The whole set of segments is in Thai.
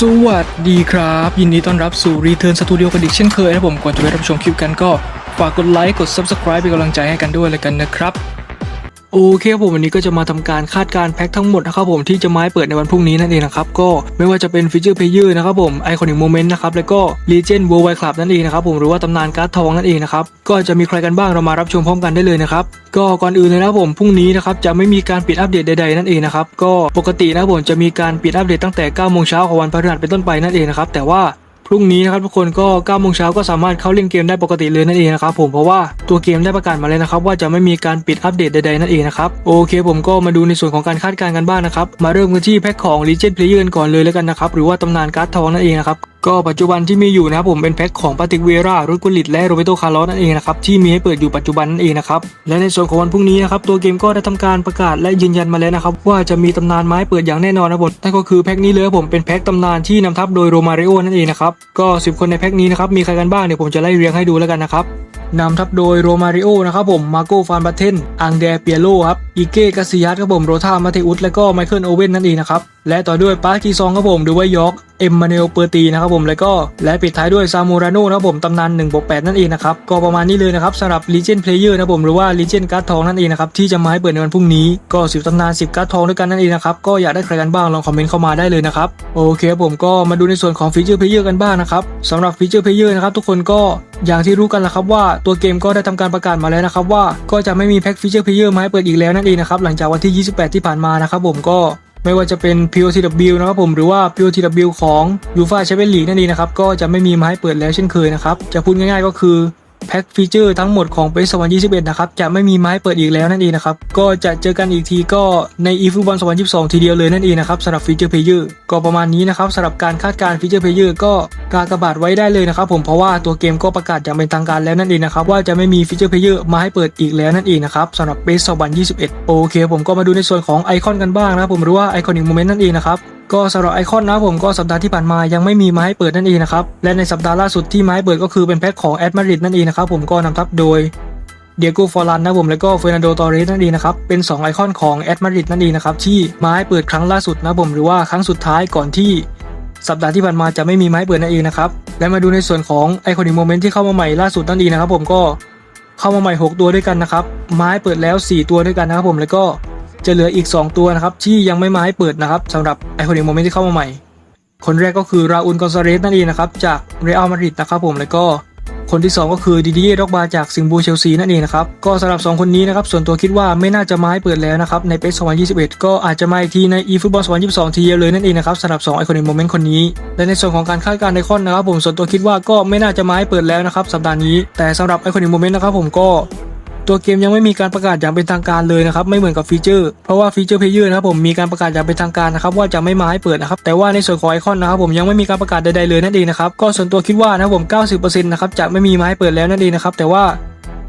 สวัสดีครับ ยินดีต้อนรับสู่ Return Studio กันอีกเช่นเคยนะผมก่อนจะไปรับชมคลิปกันก็ ฝากกดไลค์กด Subscribe เป็นกำลังใจให้กันด้วยเลยกันนะครับ โอเคครับผมวันนี้ก็จะมาทำการคาดการแพ็คทั้งหมดนะครับผมที่จะมาให้เปิดในวันพรุ่งนี้นั่นเองนะครับก็ไม่ว่าจะเป็นฟีเจอร์เพลเยอร์นะครับผมไอคอนิกโมเมนต์นะครับแล้วก็ Legend World Wide Club นั่นเองนะครับผมหรือว่าตำนานการ์ดทองนั่นเองนะครับก็จะมีใครกันบ้างเรามารับชมพร้อมกันได้เลยนะครับก็ก่อนอื่นเลยนะครับผมพรุ่งนี้นะครับจะไม่มีการปิดอัปเดตใดๆนั่นเองนะครับก็ปกตินะครับผมจะมีการปิดอัปเดตตั้งแต่9โมงเช้าของวันพฤหัสเป็นต้นไปนั่นเองนะครับแต่ว่า พรุ่งนี้นะครับทุกคนก็9โมงเช้าก็สามารถเข้าเล่นเกมได้ปกติเลยนั่นเองนะครับผมเพราะว่าตัวเกมได้ประกาศมาแล้วนะครับว่าจะไม่มีการปิดอัปเดตใดๆนั่นเองนะครับโอเค ผมก็มาดูในส่วนของการคาดการณ์กันบ้างนะครับมาเริ่มกันที่แพ็คของ Legend Player กันก่อนเลยแล้วกันนะครับหรือว่าตำนานการ์ดทองนั่นเองนะครับ ก็ปัจจุบันที่มีอยู่นะครับผมเป็นแพ็คของปาติกเวรารุดกุลิตและโรเบโตคาร์ลอสนั่นเองนะครับที่มีให้เปิดอยู่ปัจจุบันนั่นเองนะครับและในส่วนของวันพรุ่งนี้นะครับตัวเกมก็ได้ทำการประกาศและยืนยันมาแล้วนะครับว่าจะมีตำนานไม้เปิดอย่างแน่นอนนะบผมนั่นก็คือแพ็คนี้เลยผมเป็นแพ็คตำนานที่นำทัพโดยโรมาริโอนั่นเองนะครับก็ 10 คนในแพ็คนี้นะครับมีใครกันบ้างเดี๋ยวผมจะไล่เรียงให้ดูแล้วกันนะครับนำทัพโดยโรมาริโอนะครับผมมาโกฟานบัตเทนอังเดเปียโลครับอีเก้กาซิยัสครับผมโรธามาเทอุสและก็ไมเคิลโอเว่นนั่นเองนะครับและต่อด้วยปาร์กีซองครับผมดูว่ายอร์กเอ็มมาเนลเปอร์ตีนะครับผมแล้วก็และปิดท้ายด้วยซามูราโนนะครับผมตำนาน1บวก8นั่นเองนะครับก็ประมาณนี้เลยนะครับสำหรับ Legend Player นะครับผมหรือว่า Legend การ์ดทองนั่นเองนะครับที่จะมาให้เปิดในวันพรุ่งนี้ก็10ตำนาน 10 การ์ดทองด้วยกันนั่นเองนะครับก็อยากได้ใครกันบ้างลองคอมเมนต์เข้ามาได้เลยนะครับโอเคครับผมก็มาดูในส่วนของฟีเจอร์เพลเยอร์กันบ้างนะครับสำหรับฟีเจอร์เพลเยอร์นะครับทุกคนก็ อย่างที่รู้กันแล้วครับว่าตัวเกมก็ได้ทำการประกาศมาแล้วนะครับว่าก็จะไม่มีแพ็กฟีเจอร์เพลเยอร์มาให้เปิดอีกแล้วนั่นเองนะครับหลังจากวันที่ 28 ที่ผ่านมานะครับผมก็ไม่ว่าจะเป็น POTW นะครับผมหรือว่า POTW ของ u f a Champions League นั่นเองนะครับก็จะไม่มีมาให้เปิดแล้วเช่นเคยนะครับจะพูดง่ายๆก็คือ แพ็คฟีเจอร์ทั้งหมดของ PES 2021 นะครับ จะไม่มีไม้เปิดอีกแล้วนั่นเองนะครับ ก็จะเจอกันอีกทีก็ใน eFootball 2022 ทีเดียวเลยนั่นเองนะครับสำหรับฟีเจอร์เพลเยอร์ก็ประมาณนี้นะครับสำหรับการคาดการ์ฟีเจอร์เพลเยอร์ก็กากบาทไว้ได้เลยนะครับผมเพราะว่าตัวเกมก็ประกาศอย่างเป็นทางการแล้วนั่นเองนะครับว่าจะไม่มีฟีเจอร์เพลเยอร์มาให้เปิดอีกแล้วนั่นเองนะครับสำหรับ PES 2021 โอเค ผมก็มาดูในส่วนของไอคอนกันบ้างนะผมหรือว่าไอคอนิกโมเมนต์นั่นเองนะครับ ก็สำหรับไอคอนนะผมก็สัปดาห์ที่ผ่านมายังไม่มีมาให้เปิดนั่นเองนะครับและในสัปดาห์ล่าสุดที่มาให้เปิดก็คือเป็นแพ็คของแอดมาริดนั่นเองนะครับผมก็นำทัพโดยเดียโกฟอรันนะผมแล้วก็เฟอร์นันโดตอเรสนั่นเองนะครับเป็น 2 ไอคอนของแอดมาริดนั่นเองนะครับที่มาให้เปิดครั้งล่าสุดนะผมหรือว่าครั้งสุดท้ายก่อนที่สัปดาห์ที่ผ่านมาจะไม่มีไมาให้เปิดนั่นเองนะครับ และมาดูในส่วนของไอคอนิกโมเมนต์ที่เข้ามาใหม่ล่าสุดนั่นเองนะครับผมก็เข้ามาใหม่ 6 ตัวด้วยกันนะครับ ไมาให้เปิดแล้ว 4 ตัวด้วยกันนะครับผมแล้วก็ จะเหลืออีก 2 ตัวนะครับ ที่ยังไม่มาให้เปิดนะครับสำหรับไอคอนิกโมเมนต์ที่เข้ามาใหม่ คนแรกก็คือราอูลกอนซาเรสนั่นเองนะครับ จากเรอัลมาดริดนะครับผมแล้วก็คนที่ 2 ก็คือดิดิเย่ด็อกบาจากสิงห์บูเชลซีนั่นเองนะครับ ก็สำหรับ 2 คนนี้นะครับ ส่วนตัวคิดว่าไม่น่าจะมาให้เปิดแล้วนะครับ ในเปส2021 ก็อาจจะมาอีกทีใน eFootball 2022 ทีเดียวเลยนั่นเองนะครับสำหรับ2ไอคอนิกโมเมนต์คนนี้ และในส่วนของการคาดการณ์ไอคอนนะครับ ผมส่วนตัวคิดว่าก็ไม่น่าจะมาให้เปิดแล้วนะครับสัปดาห์นี้แต่สำหรับไอคอนิกโมเมนต์นะครับผมก็ ตัวเกมยังไม่มีการประกาศอย่างเป็นทางการเลยนะครับไม่เหมือนกับฟีเจอร์เพราะว่าฟีเจอร์เพลเยอร์นะครับผมมีการประกาศอย่างเป็นทางการนะครับว่าจะไม่มาให้เปิดนะครับแต่ว่าในส่วนของไอคอนนะครับผมยังไม่มีการประกาศใดๆเลยนั่นเองนะครับก็ส่วนตัวคิดว่านะครับผม 90%นะครับจะไม่มีมาให้เปิดแล้วนั่นเองนะครับแต่ว่า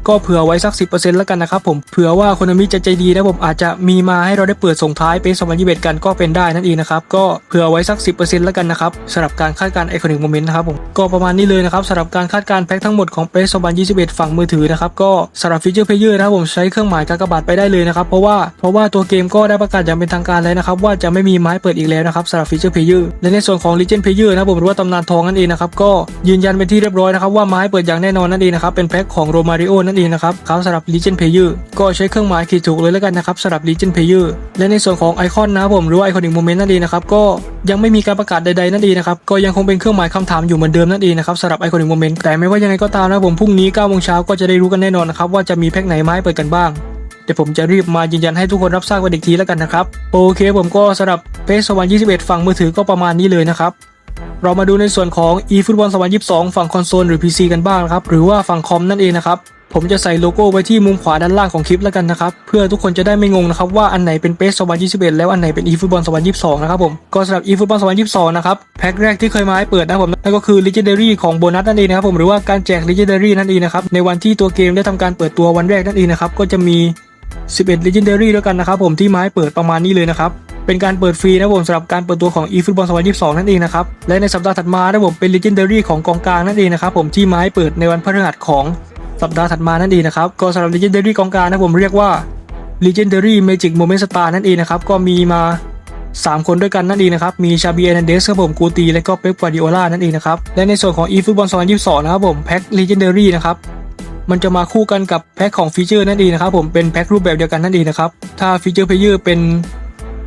ก็เผื่อไว้สัก 10%แล้วกันนะครับผมเผื่อว่าคนมิจะใจดีนะผมอาจจะมีมาให้เราได้เปิดส่งท้ายเป็น2021 กันก็เป็นได้นั่นเองนะครับก็เผื่อไว้สัก 10%แล้วกันนะครับสำหรับการคาดการณ์ไอคอนิกโมเมนต์นะครับผมก็ประมาณนี้เลยนะครับสำหรับการคาดการณ์แพ็คทั้งหมดของเปส2021 ฝั่งมือถือนะครับก็สำหรับฟีเจอร์เพลเยอร์นะครับผมใช้เครื่องหมายกากบาทไปได้เลยนะครับเพราะว่าเพราะว่าตัวเกมก็ได้ประกาศอย่างเป็นทางการแล้วนะครับว่าจะไม่มีไม้เปิดอีกแล้วนะครับสำหรับฟีเจอร์เพลเยอร์และในส่วนของ Legend Player นะผมหรือว่าตำนานทองนั่นเองนะครับก็ยืนยันเป็นที่เรียบร้อยนะครับว่าไม้เปิดอย่างแน่นอนนั่นเองนะครับเป็นแพ็คของโรมาริโอนั่นเองนะครับครับสำหรับ Legend Player ก็ใช้เครื่องหมายขีดถูกเลยแล้วกันนะครับสำหรับ Legend Player และในส่วนของไอคอนนะผมหรือไอคอนิกโมเมนต์นั่นเองนะครับก็ยังไม่มีการประกาศใดๆนั่นเองนะครับก็ยังคงเป็นเครื่องหมายคำถามอยู่เหมือนเดิมนั่นเองนะครับสำหรับไอคอนิกโมเมนต์แต่ไม่ว่ายังไงก็ตามนะผมพรุ่งนี้9โมงเช้าก็จะได้รู้กันแน่นอนนะครับว่าจะมีแพ็คไหนมาให้เปิดกันบ้างเดี๋ยวผมจะรีบมายืนยันให้ทุกคนรับทราบกันอีกทีแล้วกันนะครับโอเคผมก็สำหรับ PES 2021 ฝั่งมือถือก็ประมาณนี้เลยนะครับเรามาดูในส่วนของ eFootball 2022 ฝั่งคอนโซลหรือ PC กันบ้างนะครับ หรือว่าฝั่งคอมนั่นเองนะครับ ผมจะใส่โลโก้ไว้ที่มุมขวาด้านล่างของคลิปแล้วกันนะครับ เพื่อทุกคนจะได้ไม่งงนะครับว่าอันไหนเป็น PES 2021แล้วอันไหนเป็น eFootball 2022นะครับผมก็สำหรับ eFootball 2022นะครับแพ็คแรกที่เคยมาให้เปิดนะผมนั่นก็คือ Legendary ของโบนัสนั่นเองนะครับผมหรือว่าการแจก Legendary นั่นเองนะครับในวันที่ตัวเกมได้ทำการเปิดตัววันแรกนั่นเองนะครับก็จะมี 11 Legendary ด้วยกันนะครับผมที่มาให้เปิดประมาณนี้เลยนะครับเป็นการเปิดฟรีนะผมสำหรับการเปิดตัวของ eFootball 2022 นั่นเองนะครับ และในสัปดาห์ถัดมานะผมเป็น Legendary ของกองกลางนั่นเองนะครับผมที่มาให้เปิดในวันพฤหัสของ สัปดาห์ถัดมานั่นเองนะครับ ก็สำหรับ Legendary กองกลางนะผมเรียกว่า Legendary Magic Moment Star นั่นเองนะครับ ก็มีมา 3 คนด้วยกันนั่นเองนะครับ มีชาบีเอนันเดสครับผมกูตี และก็เป๊ปกวาดิโอลานั่นเองนะครับ และในส่วนของ e ฟุตบอล2022 นะครับผมแพ็ค Legendary นะครับมันจะมาคู่กันกับแพ็คของฟีเจอร์นั่นเองนะครับผมเป็นแพ็ครูปแบบเดียวกันนั่นเองนะครับถ้าฟีเจอร์เพลเยอร์เป็น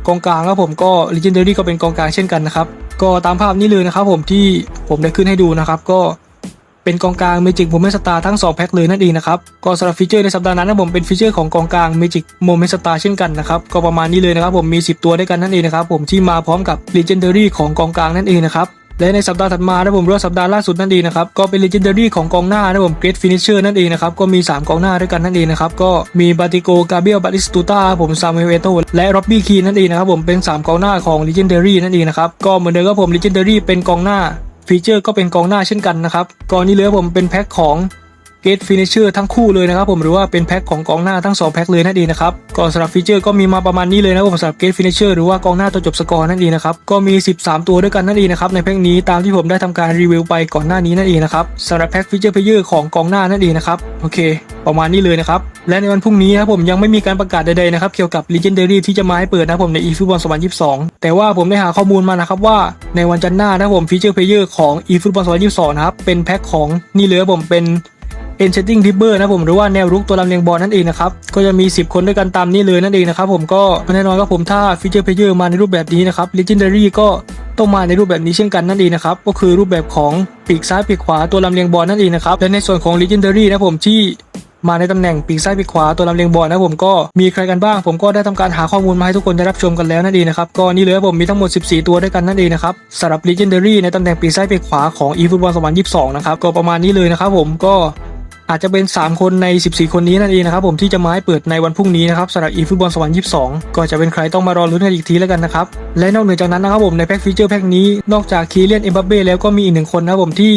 กองกลางครับผมก็ Legendary ก็เป็นกองกลางเช่นกันนะครับก็ตามภาพนี้เลยนะครับผมที่ผมได้ขึ้นให้ดูนะครับก็ เป็นกองกลาง Magic Moment Star ทั้ง 2 แพ็คเลยนั่นเองนะครับ ก็สำหรับฟีเจอร์ในสัปดาห์นั้นนะผมเป็นฟีเจอร์ของกองกลาง Magic Moment Star เช่นกันนะครับก็ประมาณนี้เลยนะครับผมมี 10 ตัวด้วยกันนั่นเองนะครับผมที่มาพร้อมกับ Legendary ของกองกลางนั่นเองนะครับและในสัปดาห์ถัดมานะผมรอว่าสัปดาห์ล่าสุดนั่นเองนะครับก็เป็น Legendary ของกองหน้านะผม Great Finisher นั่นเองนะครับก็มี 3 กองหน้าด้วยกันนั่นเองนะครับก็มีบาติโกกาเบียลบาติสตูตาผมซามูเอลเอโตและร็อบบี้คีนั่นเองนะครับผมเป็น 3 กองหน้าของ Legendary นั่นเองนะครับก็เหมือนเดิมครับผม Legendary เป็นกองหน้า ฟีเจอร์ก็เป็นกองหน้าเช่นกันนะครับกองนี้เลยครับผมเป็นแพ็คของ เกตฟินิชเชอร์ทั้งคู่เลยนะครับผมหรือว่าเป็นแพ็คของกองหน้าทั้ง 2 แพ็คเลยนั่นเองนะครับก็สำหรับฟีเจอร์ก็มีมาประมาณนี้เลยนะครับผมสำหรับเกตฟินิชเชอร์หรือว่ากองหน้าตัวจบสกอร์นั่นเองนะครับก็มี 13 ตัวด้วยกันนั่นเองนะครับในแพ็คนี้ตามที่ผมได้ทำการรีวิวไปก่อนหน้านี้นั่นเองนะครับสำหรับแพ็คฟีเจอร์เพลเยอร์ของกองหน้านั่นเองนะครับโอเค ประมาณนี้เลยนะครับและในวันพรุ่งนี้นะครับผมยังไม่มีการประกาศใดๆนะครับเกี่ยวกับ Legendary ที่จะมาให้เปิดนะครับผมใน eFootball 2022 แต่ว่าผมได้หาข้อมูลมานะครับว่าในวันจันทร์หน้านะผมฟีเจอร์เพลเยอร์ของ eFootball 2022นะครับเป็นแพ็คของนี่เลยผมเป็น Enchanting Ripper นะผมหรือว่าแนวรุกตัวลำเลียงบอลนั่นเองนะครับก็จะมี 10 คนด้วยกันตามนี้เลยนั่นเองนะครับผมก็แน่นอนครับผมถ้าฟีเจอร์เพลเยอร์มาในรูปแบบนี้นะครับ Legendary ก็ต้องมาในรูปแบบนี้เช่นกันนั่นเองนะครับก็คือรูปแบบของปีกซ้ายปีกขวาตัวลำเลียงบอลนั่นเองนะครับและในส่วนของ Legendary นะผมที่มาในตำแหน่งปีกซ้ายปีกขวาตัวลำเลียงบอลนะผมก็มีใครกันบ้าง ผมก็ได้ทำการหาข้อมูลมาให้ทุกคนได้รับชมกันแล้วนั่นเองนะครับก็นี่เลยผมมีทั้งหมด 14 ตัวด้วยกันนั่นเองนะครับสำหรับ Legendary ในตำแหน่งปีกซ้ายปีกขวาของ eFootball 2022 นะครับก็ประมาณนี้เลยนะครับผมก็ อาจจะเป็น 3 คนใน 14 คนนี้นั่นเองนะครับผมที่จะมาให้เปิดในวันพรุ่งนี้นะครับสำหรับอีฟุตบอลสวรรค์22 ก็จะเป็นใครต้องมารอลุ้นกันอีกทีแล้วกันนะครับและนอกเหนือจากนั้นนะครับผมในแพ็กฟีเจอร์แพ็กนี้นอกจากคีเลียนเอ็มบัปเบ้แล้วก็มีอีกหนึ่งคนนะครับผมที่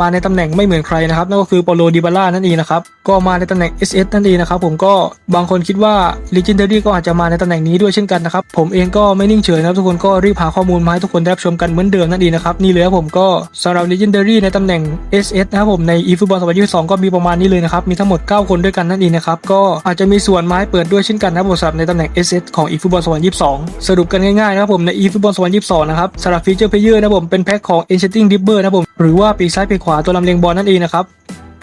มาในตำแหน่งไม่เหมือนใครนะครับนั่นก็คือโปโลดิบาล่านั่นเองนะครับก็มาในตำแหน่ง SS นั่นเองนะครับผมก็บางคนคิดว่า Legendary ก็อาจจะมาในตำแหน่งนี้ด้วยเช่นกันนะครับผมเองก็ไม่นิ่งเฉยนะครับทุกคนก็รีบหาข้อมูลมาให้ทุกคนได้ชมกันเหมือนเดิมนั่นเองนะครับนี่เลยครับผมก็สำหรับ Legendary ในตำแหน่ง SS นะครับผมใน eFootball 2022 ก็มีประมาณนี้เลยนะครับมีทั้งหมด 9 คนด้วยกันนั่นเองนะครับก็อาจจะมีส่วนไม้เปิดด้วยเช่นกันนะครับผมสำหรับในตำแหน่ง SS ของ eFootball 2022 สรุปกันง่ายๆนะครับผมใน eFootball 2022 นะครับสำหรับฟีเจอร์เพลเยอร์นะครับผมเป็นแพ็คของ Enchanting Ripper นะครับผมหรือว่าปีซ้ายปีขวาตัวลำเลียงบอลนั่นเองนะครับ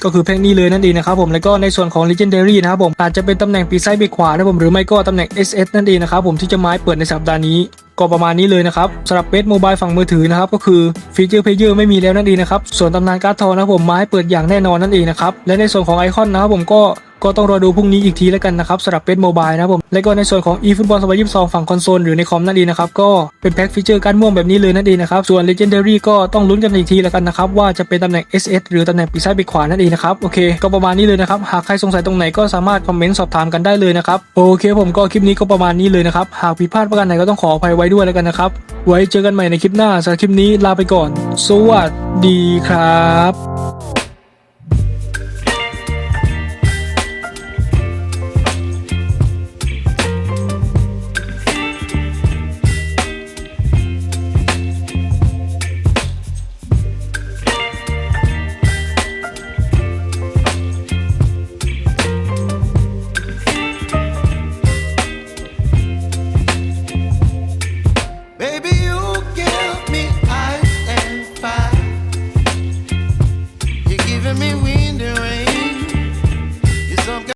ก็คือแพ็กนี้เลยนั่นเองนะครับผมแล้วก็ในส่วนของ Legendary นะครับผมอาจจะเป็นตำแหน่งปีไซด์ปีขวานะครับผมหรือไม่ก็ตำแหน่ง SS นั่นเองนะครับผมที่จะไม้เปิดในสัปดาห์นี้ก็ประมาณนี้เลยนะครับสำหรับเบสโมบายฝั่งมือถือนะครับก็คือฟีเจอร์เพลเยอร์ไม่มีแล้วนั่นเองนะครับส่วนตำนานการ์ดทองนะครับผมไม้เปิดอย่างแน่นอนนั่นเองนะครับและในส่วนของไอคอนนะครับผมก็ ก็ต้องรอดูพรุ่งนี้อีกทีแล้วกันนะครับสำหรับเบสโมบายนะครับผม และก็ในส่วนของ eFootball 2022 ฝั่งคอนโซลหรือในคอมนั่นเองนะครับ ก็เป็นแพ็คฟีเจอร์การม่วงแบบนี้เลยนั่นเองนะครับ ส่วน Legendary ก็ต้องลุ้นกันอีกทีแล้วกันนะครับ ว่าจะเป็นตำแหน่ง SS หรือตำแหน่งปีกซ้ายปีกขวานั่นเองนะครับ โอเค ก็ประมาณนี้เลยนะครับ หากใครสงสัยตรงไหนก็สามารถคอมเมนต์สอบถามกันได้เลยนะครับ โอเค ผมก็คลิปนี้ก็ประมาณนี้เลยนะครับ หากผิดพลาดประการไหนก็ต้องขออภัยไว้ด้วยแล้วกันนะครับ ไว้เจอกันใหม่ในคลิปหน้าสำหรับคลิปนี้ลาไปก่อน สวัสดีครับ